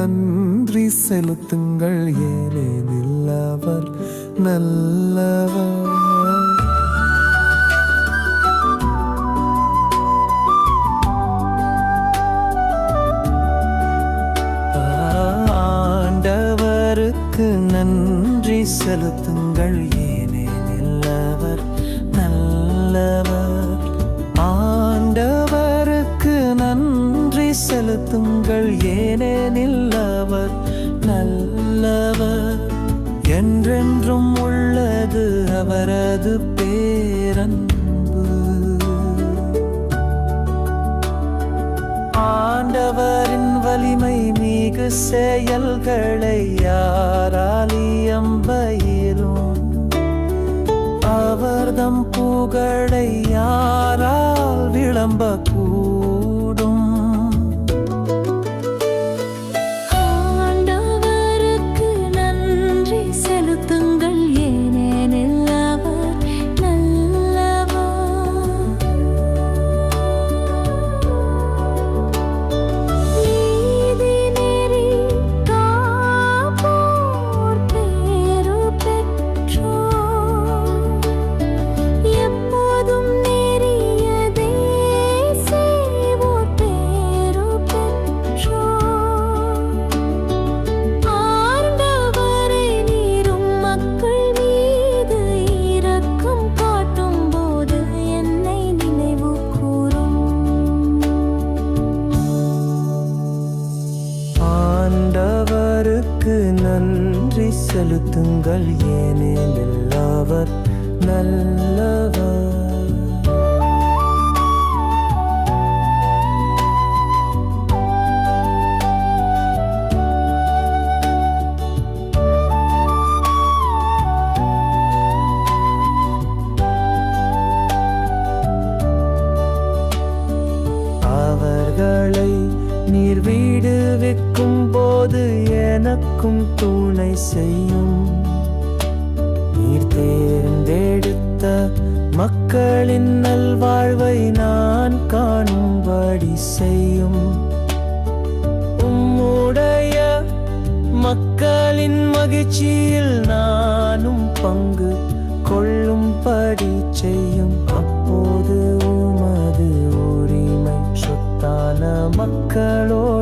நன்றி செலுத்துங்கள். ஏனெனில் அவர் நல்லவர். ஆண்டவருக்கு நன்றி செலுத்துங்கள். ஏனெனில் அவர் நல்லவர். ஆண்டவருக்கு நன்றி செலுத்துங்கள். ஏனெனில் அவர் நல்லவர். என்றென்றும் உள்ளது அவரது பேரன்பு. ஆண்டவரின் வலிமை மிகு செயல்களை யாராலியம் பயிரும் அவர்தம் புகழை யாரால் விளம்ப ஆண்டவருக்கு நன்றி செலுத்துங்கள் ஏனெனில் அவர் நல்லவர். அவர்களை நீர் வீடு வைக்கும் போது எனக்கும் துணை செய்யும். நீர் தேர்ந்தெடுத்த மக்களின் நல்வாழ்வை நான் காணும்படி செய்யும். உம்முடைய மக்களின் மகிழ்ச்சியில் நானும் பங்கு கொள்ளும்படி செய்யும். அப்போது உமது உரிமை சொத்தான மக்களோ